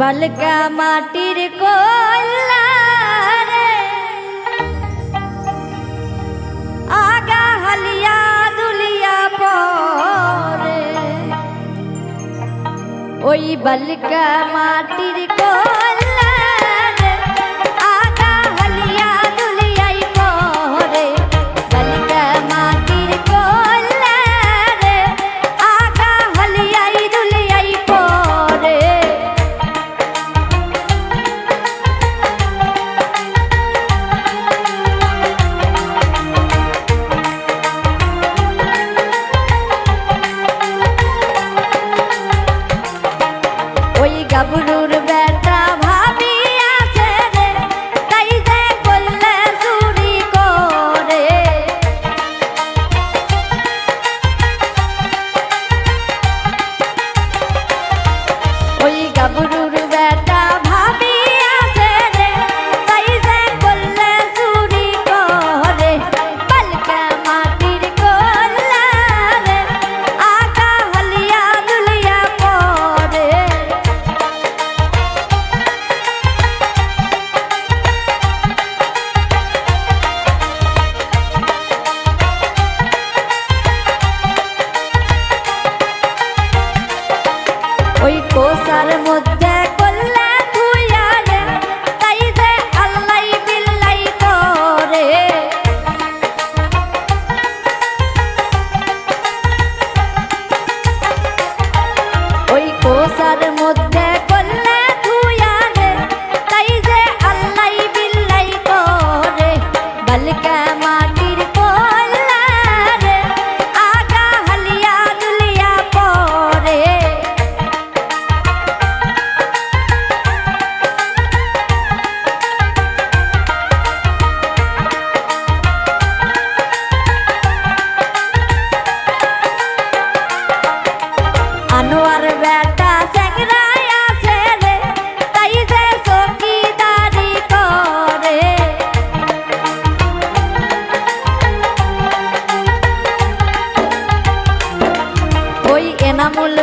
বালকা মাটির কল্লারে। আগা হালিয়া দুলিয়া পরে। ওই বালকা মাটির কল ¡Gracias! কোসার মধ্যে la mula.